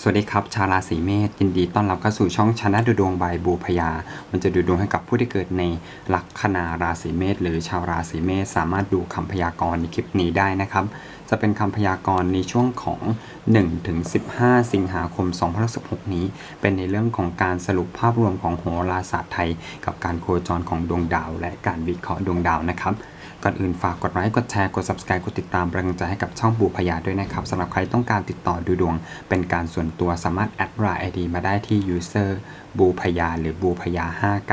สวัสดีครับชาวราศีเมษยินดีต้อนรับเข้าสู่ช่องชนะดูดวงบายบูพยา มันจะดูดวงให้กับผู้ที่เกิดในลัคนาราศีเมษหรือชาวราศีเมษสามารถดูคำพยากรณ์ในคลิปนี้ได้นะครับ จะเป็นคำพยากรณ์ในช่วงของ1ถึง15 สิงหาคม 2016 นี้ เป็นในเรื่องของการสรุปภาพรวมของโหราศาสตร์ไทย กับการโคจรของดวงดาว และการวิเคราะห์ดวงดาวนะครับ ก่อนอื่นฝากกดไลค์กดแชร์กด subscribe กดติดตามเป็นกำลังใจให้กับช่องบูพยาด้วยนะครับสำหรับใครต้องการติดต่อดูดวง เป็นการส่วนตัวสามารถแอดไลน์ ID มาได้ที่ user บูพยาหรือบูพยา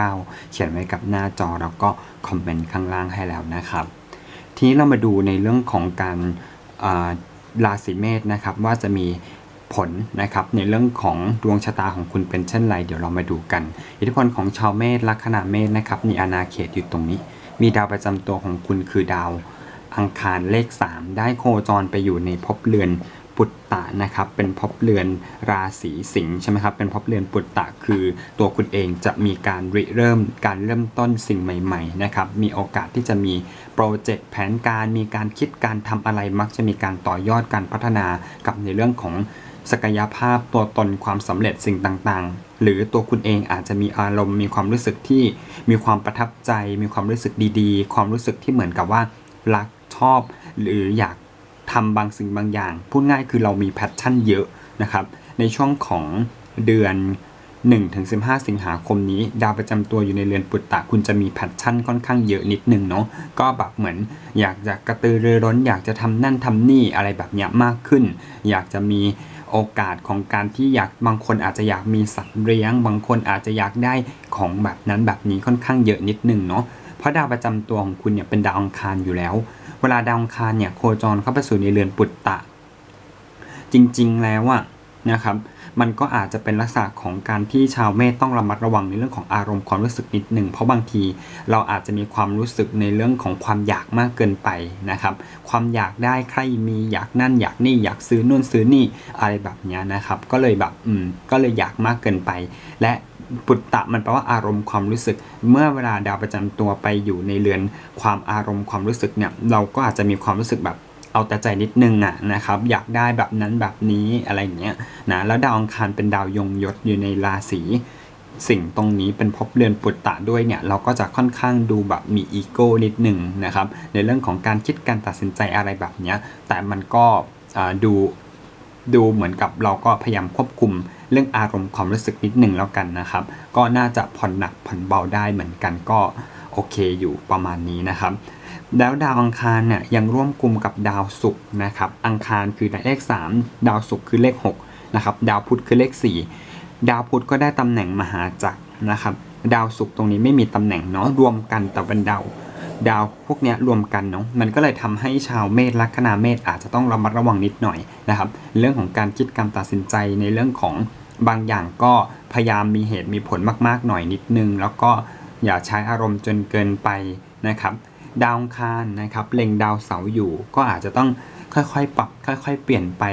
59 เขียนไว้กับหน้าจอแล้วก็คอมเมนต์ข้างล่างให้แล้วนะครับ ทีนี้เรามาดูในเรื่องของการอ่าราศีเมษนะครับว่าจะมีผลนะครับในเรื่องของดวงชะตาของคุณเป็นเช่นไร เดี๋ยวเรามาดูกัน อิทธิพลของชาวเมษลัคนาเมษนะครับมีอาณาเขตอยู่ตรงนี้ มีดาวประจำตัวของคุณคือดาวอังคารเลข 3 ได้โคจรไปอยู่ในภพเรือนปุตตะนะครับ เป็นภพเรือนราศีสิงห์ใช่ไหมครับ เป็นภพเรือนปุตตะคือตัวคุณเองจะมีการริเริ่มการเริ่มต้นสิ่งใหม่ๆนะครับ มีโอกาสที่จะมีโปรเจกต์แผนการมีการคิดการทำอะไรมักจะมีการต่อยอดการพัฒนากับในเรื่องของ ศักยภาพตัวตนความสำเร็จสิ่งต่างๆ หรือตัวคุณเองอาจจะมีอารมณ์มีความรู้สึกที่มีความประทับใจ มีความรู้สึกดี ๆ ความรู้สึกที่เหมือนกับว่ารักชอบ หรืออยากทำบางสิ่งบางอย่าง พูดง่ายคือเรามีแพชชั่นเยอะนะครับ ในช่วงของเดือน 1-15 สิงหาคมนี้ ดาวประจำตัวอยู่ในเรือนปุตตะคุณจะมีแพชชั่นค่อนข้างเยอะนิดนึงเนาะก็แบบเหมือนอยากจะกระตือรือร้น อยากจะทำนั่นทำนี่อะไรแบบเนี้ยมากขึ้น อยากจะมี โอกาสของการที่อยากบางคนอาจจะอยากมีสัตว์เลี้ยง บางคนอาจจะอยากได้ของแบบนั้นแบบนี้ค่อนข้างเยอะนิดนึงเนาะเพราะดาวประจำตัวของคุณเนี่ยเป็นดาวอังคารอยู่แล้ว เวลาดาวอังคารเนี่ยโคจรเข้าไปสู่ในเรือนปุตตะ จริงๆแล้วอะ นะครับ มันก็อาจจะเป็นลักษณะของการที่ชาวเมษต้องระมัดระวังในเรื่องของอารมณ์ความรู้สึกนิดหนึ่งเพราะบางทีเราอาจจะมีความรู้สึกในเรื่องของความอยากมากเกินไปนะครับ ความอยากได้ใครมีอยากนั่นอยากนี่อยากซื้อนู่นซื้อนี่อะไรแบบนี้นะครับ ก็เลยแบบอืมก็เลยอยากมากเกินไป และปุตตะมันแปลว่าอารมณ์ความรู้สึก เมื่อเวลาดาวประจำตัวไปอยู่ในเรือนความอารมณ์ความรู้สึกเนี่ยเราก็อาจจะมีความรู้สึกแบบ เอาแต่ใจนิดนึงอะนะครับอยากได้แบบนั้นแบบนี้อะไรเงี้ยนะแล้วดาวอังคารเป็นดาวยงยศอยู่ในราศีสิ่งตรงนี้เป็นภพเรือนปุตตะด้วยเนี่ยเราก็จะค่อนข้างดูแบบมีอีโก้นิดหนึ่งนะครับในเรื่องของการคิดการตัดสินใจอะไรแบบเนี้ยแต่มันก็ดูดูเหมือนกับเราก็พยายามควบคุมเรื่องอารมณ์ความรู้สึกนิดหนึ่งแล้วกันนะครับ ก็น่าจะผ่อนหนักผ่อนเบาได้เหมือนกันก็โอเคอยู่ประมาณนี้นะครับ แล้วดาวอังคารเนี่ยยังร่วมกลุ่มกับดาวศุกร์นะครับ อังคารคือเลข 3 ดาวศุกร์คือเลข6นะครับ ดาวพุธคือเลข 4 ดาวพุธก็ได้ตำแหน่งมหาจักรนะครับ ดาวศุกร์ตรงนี้ไม่มีตำแหน่งเนาะรวมกันแต่เป็นดาวดาวพวกนี้รวมกันเนาะมันก็เลยทำให้ชาวเมษลัคนาเมษอาจจะต้องระมัดระวังนิดหน่อยนะครับ เรื่องของการคิดการตัดสินใจในเรื่องของบางอย่างก็พยายามมีเหตุมีผลมาก ๆ หน่อยนิดนึง แล้วก็อย่าใช้อารมณ์จนเกินไปนะครับ ดาวคารนะครับเล็งดาวเสาอยู่ ก็อาจจะต้องค่อยๆ ปรับค่อย ๆ เปลี่ยนไป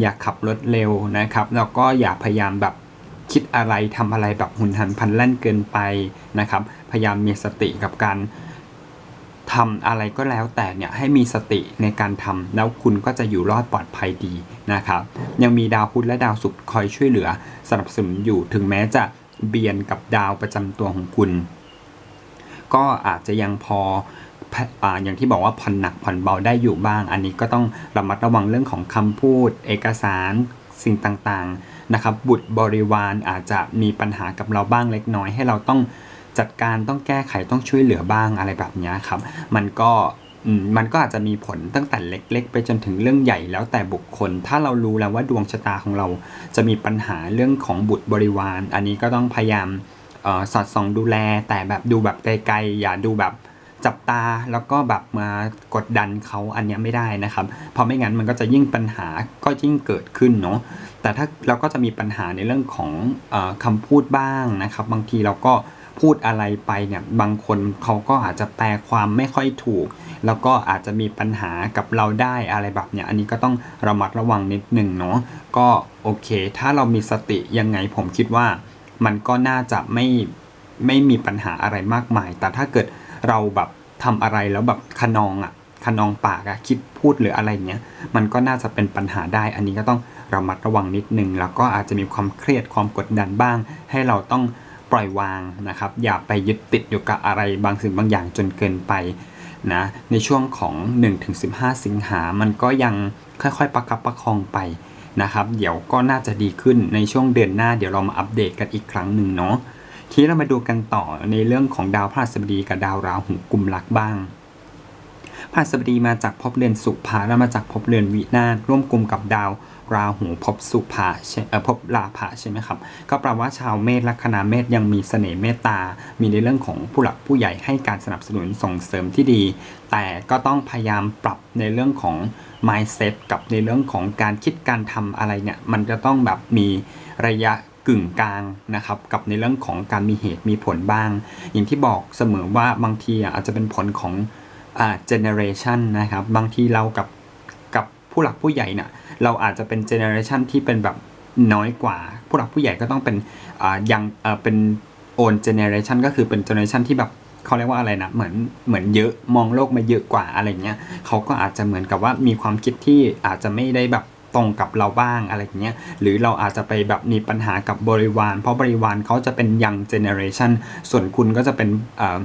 อย่าขับรถเร็วนะครับแล้วก็อย่าพยายามแบบคิดอะไรทำอะไรแบบหุนหันพลันแล่นเกินไปนะครับ พยายามมีสติกับการทำอะไรก็แล้วแต่เนี่ยให้มีสติในการทำแล้วคุณก็จะอยู่รอดปลอดภัยดีนะครับ ยังมีดาวพุธและดาวศุกร์คอยช่วยเหลือ สนับสนุนอยู่ถึงแม้จะเบียนกับดาวประจำตัวของคุณ ก็อาจจะยังพอ อย่างที่บอกว่าผ่อนหนักผ่อนเบาได้อยู่บ้าง อันนี้ก็ต้องระมัดระวังเรื่องของคำพูด เอกสารสิ่งต่างๆนะครับ บุตรบริวารอาจจะมีปัญหากับเราบ้างเล็กน้อย ให้เราต้องจัดการต้องแก้ไขต้องช่วยเหลือบ้างอะไรแบบนี้ครับ มันก็มันก็อาจจะมีผลตั้งแต่เล็ก ๆ ไปจนถึงเรื่องใหญ่แล้วแต่บุคคล ถ้าเรารู้แล้วว่าดวงชะตาของเราจะมีปัญหาเรื่องของบุตรบริวาร อันนี้ก็ต้องพยายามสอดส่องดูแลแต่แบบดูแบบไกลๆอย่าดูแบบ จับตาแล้วก็แบบมากดดันเขาอันนี้ไม่ได้นะครับเพราะไม่งั้นมันก็จะยิ่งปัญหาก็ยิ่งเกิดขึ้นเนาะแต่ถ้าเราก็จะมีปัญหาในเรื่องของออคำพูดบ้างนะครับ บางทีเราก็พูดอะไรไปเนี่ยบางคนเขาก็อาจจะแปลความไม่ค่อยถูก แล้วก็อาจจะมีปัญหากับเราได้อะไรแบบเนี้ยอันนี้ก็ต้องระมัดระวังนิดหนึ่งเนาะก็โอเค ถ้าเรามีสติยังไงผมคิดว่า มันก็น่าจะไม่ไม่มีปัญหาอะไรมากมาย แต่ถ้าเกิด เราแบบทำอะไรแล้วแบบขนองอะ่ะขคะนองปากอะคิดพูดหรืออะไรเงี้ยมันก็น่าจะเป็นปัญหาได้ อันนี้ก็ต้องระมัดระวังนิดนึง แล้วก็อาจจะมีความเครียดความกดดันบ้าง ให้เราต้องปล่อยวางนะครับ อย่าไปยึดติดอยู่กับอะไรบางสิ่งบางอย่างจนเกินไปนะในช่วงของ 1-15 สิงหา มันก็ยังค่อยๆ ประคับประคองไปนะครับ เดี๋ยวก็น่าจะดีขึ้นในช่วงเดือนหน้า เดี๋ยวเรามาอัปเดตกันอีกครั้งหนึ่งเนาะ ทีนี้เรามาดูกันต่อในเรื่องของดาวพฤหัสบดีกับดาวราหูกลุ่มรักบ้างพฤหัสบดีมาจากภพเรือนสุภาและมาจากภพเรือนวินาศร่วมกลุ่มกับดาวราหูภพสุภาใช่ออภพราภะใช่ไหมครับ ก็แปลว่าชาวเมษลัคนาเมษยังมีเสน่ห์เมตตา มีในเรื่องของผู้หลักผู้ใหญ่ให้การสนับสนุนส่งเสริมที่ดี แต่ก็ต้องพยายามปรับในเรื่องของ mindset กับในเรื่องของการคิดการทำอะไรเนี่ย มันจะต้องแบบมีระยะ กึ่งกลางนะครับกับในเรื่องของการมีเหตุมีผลบ้าง อย่างที่บอกเสมอว่าบางทีอะอาจจะเป็นผลของอ่า generation นะครับบางทีเรากับกับผู้หลักผู้ใหญ่เนี่ยเราอาจจะเป็น generation ที่เป็นแบบน้อยกว่า ผู้หลักผู้ใหญ่ก็ต้องเป็นอ่ายังเอ่อเป็น own generation ก็คือเป็น generation ที่แบบเขาเรียกว่าอะไรนะเหมือนเหมือนเยอะมองโลกมาเยอะกว่าอะไรเงี้ยเขาก็อาจจะเหมือนกับว่ามีความคิดที่อาจจะไม่ได้แบบ ตรงกับเราบ้างอะไรเงี้ยหรือเราอาจจะไปแบบมีปัญหากับบริวาร เพราะบริวารเขาจะเป็น young generation ส่วนคุณก็จะเป็นเอ่อ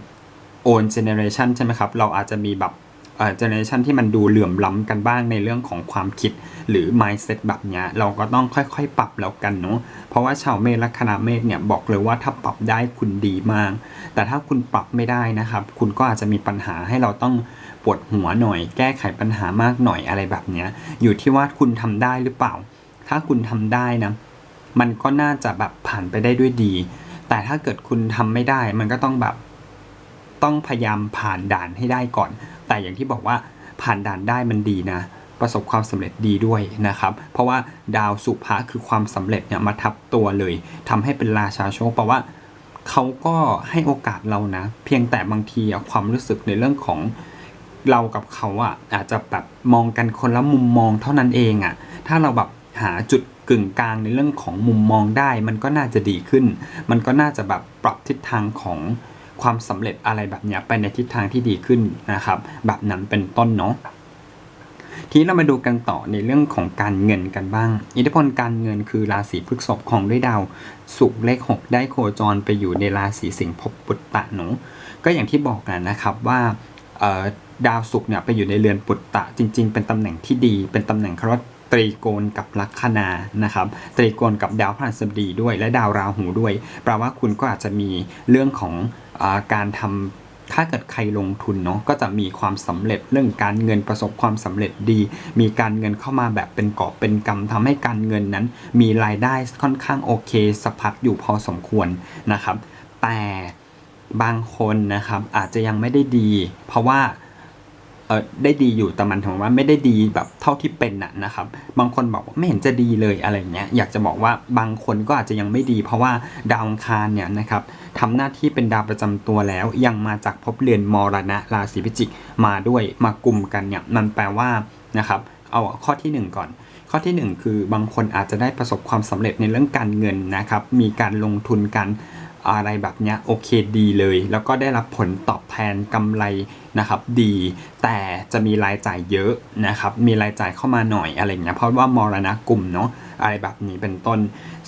own generation ใช่ไหมครับเราอาจจะมีแบบเอ่อ generation ที่มันดูเหลื่อมล้ำกันบ้างในเรื่องของความคิดหรือ mindset แบบเนี้ยเราก็ต้องค่อยๆ ปรับแล้วกันเนาะเพราะว่าชาวเมษลัคนาเมษเนี่ยบอกเลยว่าถ้าปรับได้คุณดีมาก แต่ถ้าคุณปรับไม่ได้นะครับ คุณก็อาจจะมีปัญหาให้เราต้อง ปวดหัวหน่อย แก้ไขปัญหามากหน่อยอะไรแบบเนี้ย อยู่ที่ว่าคุณทำได้หรือเปล่า ถ้าคุณทำได้นะ มันก็น่าจะแบบผ่านไปได้ด้วยดี แต่ถ้าเกิดคุณทำไม่ได้ มันก็ต้องแบบต้องพยายามผ่านด่านให้ได้ก่อน แต่อย่างที่บอกว่าผ่านด่านได้มันดีนะ ประสบความสำเร็จดีด้วยนะครับ เพราะว่าดาวสุภะคือความสำเร็จเนี่ยมาทับตัวเลยทำให้เป็นราชาโชคแปลว่าเขาก็ให้โอกาสเรานะ เพียงแต่บางทีอะความรู้สึกในเรื่องของ เรากับเขาอะอาจจะแบบมองกันคนละมุมมองเท่านั้นเองอะถ้าเราแบบหาจุดกึ่งกลางในเรื่องของมุมมองได้ มันก็น่าจะดีขึ้น มันก็น่าจะแบบปรับทิศทางของความสำเร็จอะไรแบบเนี้ยไปในทิศทางที่ดีขึ้นนะครับ แบบนั้นเป็นต้นเนาะทีนี้เรามาดูกันต่อในเรื่องของการเงินกันบ้าง อิทธิพลการเงินคือราศีพฤษภของด้วยดาวศุกร์เลข 6 ได้โคจรไปอยู่ในราศีสิงห์ภพปุตตะเนาะก็อย่างที่บอกกันนะครับว่าเออ ดาวศุกร์เนี่ยไปอยู่ในเรือนปุตตะจริง ๆ เป็นตำแหน่งที่ดี เป็นตำแหน่งคารวะตรีโกณกับลัคนานะครับ ตรีโกณกับดาวพฤหัสบดีด้วย และดาวราหูด้วยแปลว่าคุณก็อาจจะมีเรื่องของอการทำถ้าเกิดใครลงทุนเนาะก็จะมีความสำเร็จเรื่องการเงินประสบความสำเร็จดี มีการเงินเข้ามาแบบเป็นกอบเป็นกำทำให้การเงินนั้น มีรายได้ค่อนข้างโอเคสะพัดอยู่พอสมควรนะครับ แต่บางคนนะครับอาจจะยังไม่ได้ดี เพราะว่า ออได้ดีอยู่แต่มันถึงว่าไม่ได้ดีแบบเท่าที่เป็นน่ะนะครับ บางคนบอกว่าไม่เห็นจะดีเลยอะไรเงี้ยอยากจะบอกว่าบางคนก็อาจจะยังไม่ดี เพราะว่าดาวอังคารเนี่ยนะครับทำหน้าที่เป็นดาวประจำตัวแล้ว ยังมาจากภพเรือนมรณะราศีพิจิกมาด้วยมากลุ่มกันเนี่ยมันแปลว่านะครับเอาข้อทีหนึ่งก่อน ข้อทีหนึ่งคือบางคนอาจจะได้ประสบความสำเร็จในเรื่องการเงินนะครับมีการลงทุนกัน อะไรแบบเนี้ยโอเคดีเลย แล้วก็ได้รับผลตอบแทนกำไรนะครับดี แต่จะมีรายจ่ายเยอะนะครับมีรายจ่ายเข้ามาหน่อยอะไรเงี้ยเพราะว่ามรณะกลุ่มเนาะอะไรแบบนี้เป็นต้น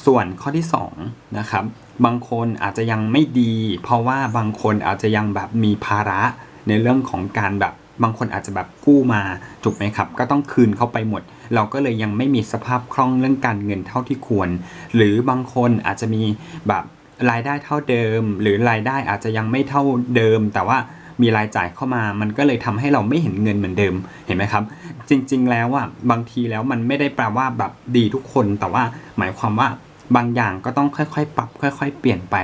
ส่วนข้อที่สองนะครับบางคนอาจจะยังไม่ดี เพราะว่าบางคนอาจจะยังแบบมีภาระในเรื่องของการแบบบางคนอาจจะแบบกู้มาถูกไหมครับ ก็ต้องคืนเข้าไปหมด เราก็เลยยังไม่มีสภาพคล่องเรื่องการเงินเท่าที่ควร หรือบางคนอาจจะมีแบบ รายได้เท่าเดิม หรือรายได้อาจจะยังไม่เท่าเดิม แต่ว่ามีรายจ่ายเข้ามา มันก็เลยทำให้เราไม่เห็นเงินเหมือนเดิมเห็นไหมครับ จริง ๆ แล้วอะบางทีแล้วมันไม่ได้แปลว่าแบบดีทุกคน แต่ว่าหมายความว่าบางอย่างก็ต้องค่อยๆ ปรับ ค่อย ๆ เปลี่ยนไป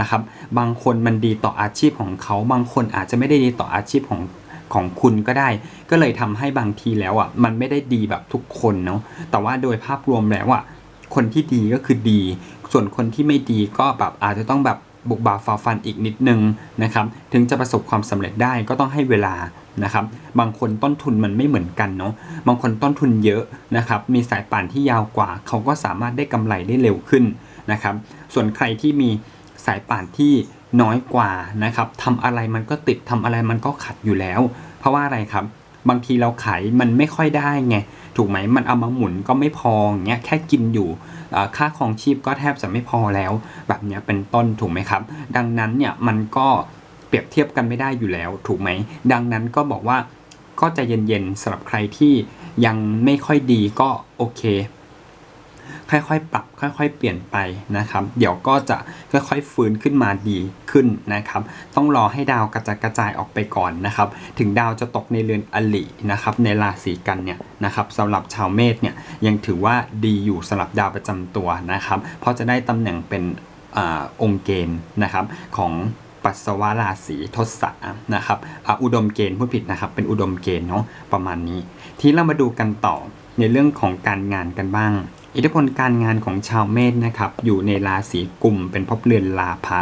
นะครับ บางคนมันดีต่ออาชีพของเขา บางคนอาจจะไม่ได้ดีต่ออาชีพของของคุณก็ได้ ก็เลยทำให้บางทีแล้วอะมันไม่ได้ดีแบบทุกคนเนาะแต่ว่าโดยภาพรวมแล้วอะ คนที่ดีก็คือดี ส่วนคนที่ไม่ดีก็แบบอาจจะต้องแบบบุกบาฝ่าฟันอีกนิดนึงนะครับ ถึงจะประสบความสำเร็จได้ก็ต้องให้เวลานะครับ บางคนต้นทุนมันไม่เหมือนกันเนาะ บางคนต้นทุนเยอะนะครับ มีสายป่านที่ยาวกว่า เขาก็สามารถได้กำไรได้เร็วขึ้นนะครับ ส่วนใครที่มีสายป่านที่น้อยกว่านะครับทำอะไรมันก็ติดทำอะไรมันก็ขัดอยู่แล้ว เพราะว่าอะไรครับ บางทีเราขายมันไม่ค่อยได้ไง ถูกไหมมันเอามาหมุนก็ไม่พออย่างเงี้ยแค่กินอยู่ค่าครองชีพก็แทบจะไม่พอแล้ว แบบเนี้ยเป็นต้นถูกไหมครับ ดังนั้นเนี่ยมันก็เปรียบเทียบกันไม่ได้อยู่แล้ว ถูกไหมดังนั้นก็บอกว่าก็ใจะเย็นๆสำหรับใครที่ยังไม่ค่อยดีก็โอเค ค่อยๆ ปรับค่อยๆ เปลี่ยนไปนะครับ เดี๋ยวก็จะค่อยๆฟื้นขึ้นมาดีขึ้นนะครับ ต้องรอให้ดาวกระจายกระจายออกไปก่อนนะครับ ถึงดาวจะตกในเรือนอลินะครับในราศีกันเนี่ยนะครับสำหรับชาวเมษเนี่ยยังถือว่าดีอยู่สำหรับดาวประจำตัวนะครับ เพราะจะได้ตำแหน่งเป็นอองค์เกณฑ์นะครับของปัสสาวะราศีทศะนะครับอุดมเกณฑ์พูดผิดนะครับ เป็นอุดมเกณฑ์เนาะประมาณนี้ ทีนี้เรามาดูกันต่อในเรื่องของการงานกันบ้าง อิทธิพลการงานของชาวเมษนะครับ อยู่ในราศีกุมเป็นภพเรือนลาภะ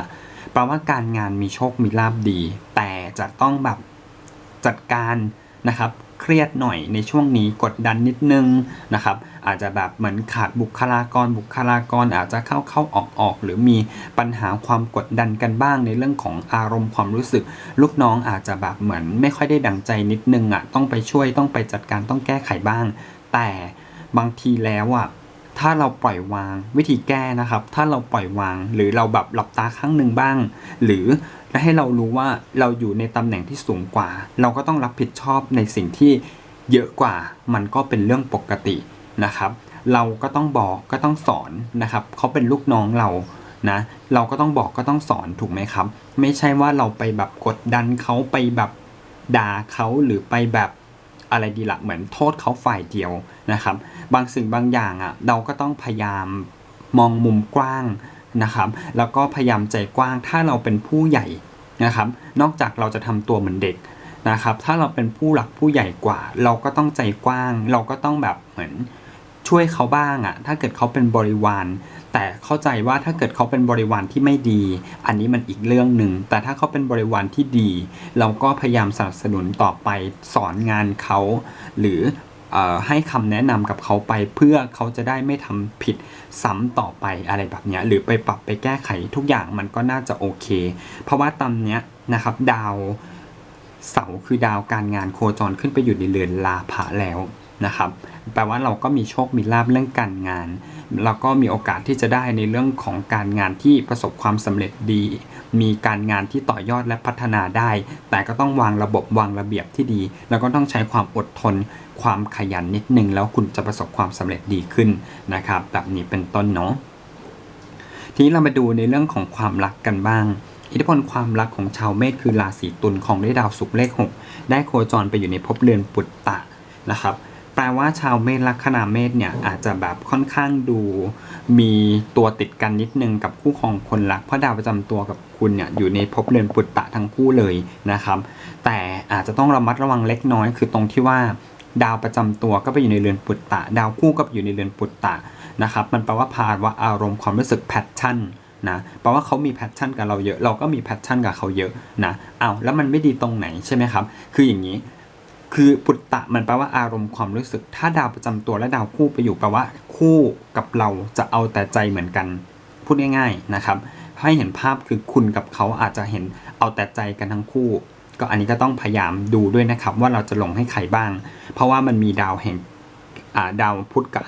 แปลว่าการงานมีโชคมีลาบดี แต่จะต้องแบบจัดการนะครับเครียดหน่อยในช่วงนี้กดดันนิดนึงนะครับ อาจจะแบบเหมือนขาดบุคลากร บุคลากรอาจจะเข้าเข้าออกออกหรือมีปัญหาความกดดันกันบ้างในเรื่องของอารมณ์ความรู้สึก ลูกน้องอาจจะแบบเหมือนไม่ค่อยได้ดังใจนิดนึงอะต้องไปช่วยต้องไปจัดการต้องแก้ไขบ้าง แต่บางทีแล้วอะ ถ้าเราปล่อยวางวิธีแก้นะครับ ถ้าเราปล่อยวางหรือเราแบบหลับตาข้างหนึ่งบ้าง หรือให้เรารู้ว่าเราอยู่ในตำแหน่งที่สูงกว่า เราก็ต้องรับผิดชอบในสิ่งที่เยอะกว่า มันก็เป็นเรื่องปกตินะครับ เราก็ต้องบอกก็ต้องสอนนะครับเขาเป็นลูกน้องเรานะเราก็ต้องบอกก็ต้องสอนถูกไหมครับ ไม่ใช่ว่าเราไปแบบกดดันเขาไปแบบด่าเขาหรือไปแบบ อะไรดีละเหมือนโทษเขาฝ่ายเดียวนะครับ บางสิ่งบางอย่างอะเราก็ต้องพยายามมองมุมกว้างนะครับ แล้วก็พยายามใจกว้างถ้าเราเป็นผู้ใหญ่นะครับ นอกจากเราจะทำตัวเหมือนเด็กนะครับ ถ้าเราเป็นผู้หลักผู้ใหญ่กว่า เราก็ต้องใจกว้าง เราก็ต้องแบบเหมือนช่วยเขาบ้างอะถ้าเกิดเขาเป็นบริวาร แต่เข้าใจว่าถ้าเกิดเขาเป็นบริวารที่ไม่ดี อันนี้มันอีกเรื่องหนึ่ง แต่ถ้าเขาเป็นบริวารที่ดี เราก็พยายามสนับสนุนต่อไปสอนงานเขา หรือออให้คำแนะนำกับเขาไปเพื่อเขาจะได้ไม่ทำผิดซ้ำต่อไปอะไรแบบนี้หรือไปปรับไปแก้ไขทุกอย่างมันก็น่าจะโอเค เพราะว่าตอนเนี้ยนะครับดาวเสาคือดาวการงานโคจรขึ้นไปอยู่ในเรือนลาภะแล้ว นะครับแปลว่าเราก็มีโชคมีลาภเรื่องการงาน แล้วก็มีโอกาสที่จะได้ในเรื่องของการงานที่ประสบความสำเร็จดี มีการงานที่ต่อยอดและพัฒนาได้ แต่ก็ต้องวางระบบวางระเบียบที่ดี แล้วก็ต้องใช้ความอดทน ความขยันนิดนึง แล้วคุณจะประสบความสำเร็จดีขึ้นนะครับแบบนี้เป็นต้นเนาะทีนี้เรามาดูในเรื่องของความรักกันบ้างอิทธิพลความรักของชาวเมษคือราศีตุลของได้ดาวศุกร์เลข 6 ได้โคจรไปอยู่ในภพเรือนปุตตะนะครับ ลว่าชาวเมษลัคนาเมษเนี่ยอาจจะแบบค่อนข้างดู มีตัวติดกันนิดนึงกับคู่ของคนรักเพราะดาวประจำตัวกับคุณเนี่ยอยู่ในภพเรือนปุตตะทั้งคู่เลยนะครับ แต่อาจจะต้องระมัดระวังเล็กน้อย คือตรงที่ว่าดาวประจำตัวก็ไปอยู่ในเรือนปุตตะ ดาวคู่ก็ไปอยู่ในเรือนปุตตะนะครับ มันแปลว่าภาวะอารมณ์ความรู้สึกแพชชั่นนะแปลว่าเขามีแพชชั่นกับเราเยอะ เราก็มีแพชชั่นกับเขาเยอะนะเอาแล้วมันไม่ดีตรงไหนใช่ไหมครับ คืออย่างนี้ คือปุตตะมันแปลว่าอารมณ์ความรู้สึก ถ้าดาวประจำตัวและดาวคู่ไปอยู่แปลว่า คู่กับเราจะเอาแต่ใจเหมือนกัน พูดง่ายๆนะครับ ให้เห็นภาพคือคุณกับเขาอาจจะเห็นเอาแต่ใจกันทั้งคู่ ก็อันนี้ก็ต้องพยายามดูด้วยนะครับ ว่าเราจะลงให้ใครบ้าง เพราะว่ามันมีดาวแห่งดาวพุธกับ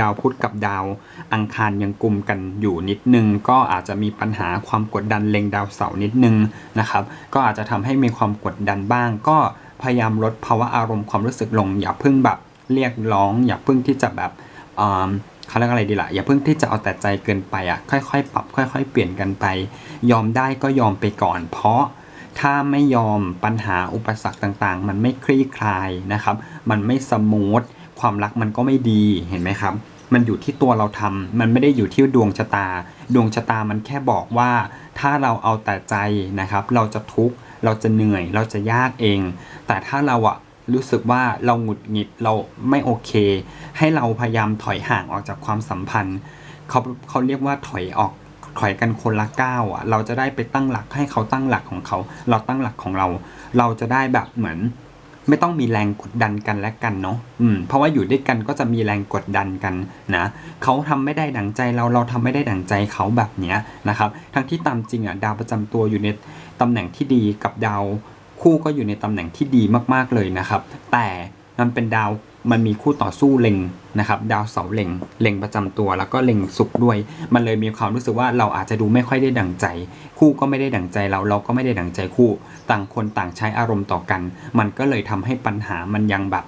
ดาวพุธกับดาว อังคารยังกลุ่มกันอยู่นิดนึง ก็อาจจะมีปัญหาความกดดันเล็งดาวเสาร์นิดนึงนะครับ ก็อาจจะทำให้มีความกดดันบ้างก็ พยายามลดภาวะอารมณ์ความรู้สึกลง อย่าเพิ่งแบบเรียกร้อง อย่าเพิ่งที่จะแบบเขาเรียกอะไรดีละ่ะอย่าเพิ่งที่จะเอาแต่ใจเกินไปอะค่อยๆ ปรับ ค่อย ๆ เปลี่ยนกันไป ยอมได้ก็ยอมไปก่อน เพราะถ้าไม่ยอมปัญหาอุปสรรคต่างๆ มันไม่คลี่คลายนะครับ มันไม่สมูทความรักมันก็ไม่ดีเห็นไหมครับ มันอยู่ที่ตัวเราทำมันไม่ได้อยู่ที่ดวงชะตา ดวงชะตามันแค่บอกว่า ถ้าเราเอาแต่ใจนะครับ เราจะทุกข์ เราจะเหนื่อยเราจะยากเอง แต่ถ้าเราอะรู้สึกว่าเราหงุดหงิดเราไม่โอเค ให้เราพยายามถอยห่างออกจากความสัมพันธ์เขาเขาเรียกว่าถอยออกถอยกันคนละก้าวอะ เราจะได้ไปตั้งหลักให้เขาตั้งหลักของเขา เราตั้งหลักของเรา เราจะได้แบบเหมือน ไม่ต้องมีแรงกดดันกันและกันเนาะอืมเพราะว่าอยู่ด้วยกันก็จะมีแรงกดดันกันนะเขาทำไม่ได้ดังใจเราเราทำไม่ได้ดังใจเขาแบบเนี้ยนะครับ ทั้งที่ตามจริงอะดาวประจำตัวอยู่ในตำแหน่งที่ดีกับดาวคู่ก็อยู่ในตำแหน่งที่ดีมากๆเลยนะครับ แต่มันเป็นดาว มันมีคู่ต่อสู้เล็งนะครับดาวเสาเล็งเล็งประจำตัว แล้วก็เล็งสุขด้วย มันเลยมีความรู้สึกว่าเราอาจจะดูไม่ค่อยได้ดั่งใจ คู่ก็ไม่ได้ดั่งใจเราเราก็ไม่ได้ดั่งใจคู่ ต่างคนต่างใช้อารมณ์ต่อกัน มันก็เลยทำให้ปัญหามันยังแบบ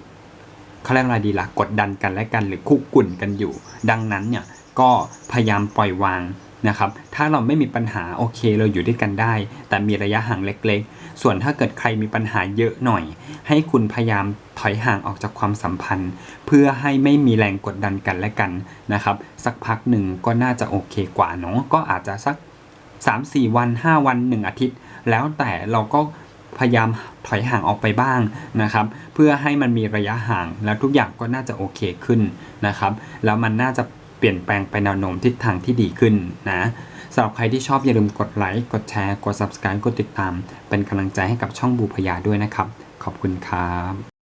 เขาเรียกอะไรดีละ่ะกดดันกันและกันหรือคุกกุ่นกันอยู่ ดังนั้นเนี่ยก็พยายามปล่อยวางนะครับถ้าเราไม่มีปัญหาโอเคเราอยู่ด้วยกันได้ แต่มีระยะห่างเล็กๆ ส่วนถ้าเกิดใครมีปัญหาเยอะหน่อย ให้คุณพยายาม ถอยห่างออกจากความสัมพันธ์ เพื่อให้ไม่มีแรงกดดันกันและกันนะครับ สักพักหนึ่งก็น่าจะโอเคกว่าเนาะก็อาจจะสัก 3-4 วัน 5 วัน 1 อาทิตย์ แล้วแต่เราก็พยายามถอยห่างออกไปบ้างนะครับ เพื่อให้มันมีระยะห่างแล้วทุกอย่างก็น่าจะโอเคขึ้นนะครับ แล้วมันน่าจะเปลี่ยนแปลงไปแนวโน้มทิศทางที่ดีขึ้นนะสำหรับใครที่ชอบอย่าลืมกดไลค์กดแชร์กด subscribe กดติดตาม เป็นกำลังใจให้กับช่องบูพยาด้วยนะครับ ขอบคุณครับ